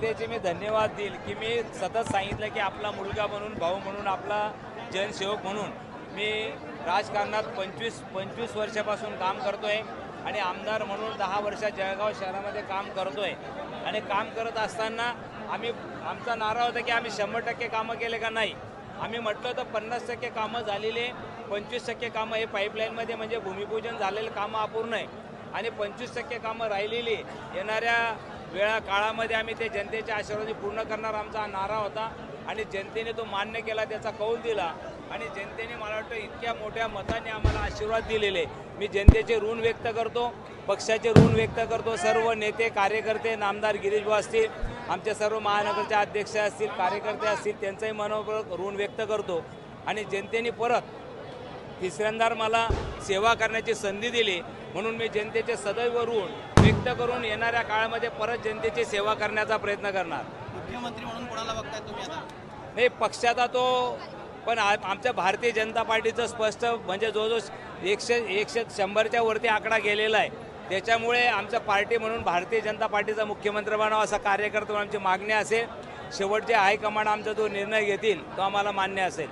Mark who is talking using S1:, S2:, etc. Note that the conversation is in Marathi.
S1: त्याची मी धन्यवाद देईल की मी सतत सांगितलं की आपला मुलगा म्हणून भाऊ म्हणून आपला जनसेवक म्हणून मी राजकारणात पंचवीस पंचवीस वर्षापासून काम करतोय आणि आमदार म्हणून दहा वर्ष जळगाव शहरामध्ये काम करतोय. आणि काम करत असताना आम्ही आमचा नारा होता की आम्ही शंभर टक्के कामं केले का नाही? आम्ही म्हटलं तर पन्नास टक्के कामं झालेले पंचवीस टक्के कामं हे पाईपलाईनमध्ये म्हणजे भूमिपूजन झालेले कामं अपूर्ण आहे. आणि पंचवीस टक्के कामं राहिलेली येणाऱ्या वेळा काळामध्ये आम्ही ते जनतेच्या आशीर्वादी पूर्ण करणार आमचा हा नारा होता. आणि जनतेने तो मान्य केला त्याचा कौल दिला. आणि जनतेने मला वाटतं इतक्या मोठ्या मताने आम्हाला आशीर्वाद दिलेले. मी जनतेचे ऋण व्यक्त करतो पक्षाचे ऋण व्यक्त करतो. सर्व नेते कार्यकर्ते नामदार गिरीशभाऊ असतील आमच्या सर्व महानगरचे अध्यक्ष असतील कार्यकर्ते असतील त्यांचंही मनोबळ ऋण व्यक्त करतो. आणि जनतेने परत तिसऱ्यांदा मला सेवा करण्याची संधी दिली. म्हणून मी जनतेचे सदैव ऋण व्यक्त करून येणाऱ्या काळामध्ये परत जनतेची सेवा करण्याचा प्रयत्न करणार.
S2: मुख्यमंत्री म्हणून कोणाला बघताय तुम्ही आता?
S1: नाही पक्षाचा तो पण आमच्या भारतीय जनता पार्टीचं स्पष्ट म्हणजे जो जो एकशे एकशे शंभरच्या वरती आकडा गेलेला आहे त्याच्यामुळे आमच्या पार्टी म्हणून भारतीय जनता पार्टीचा मुख्यमंत्री बनावा असा कार्यकर्ता आमची मागणी असेल. शेवटचे हायकमांड आमचा जो निर्णय घेतील तो आम्हाला मान्य असेल.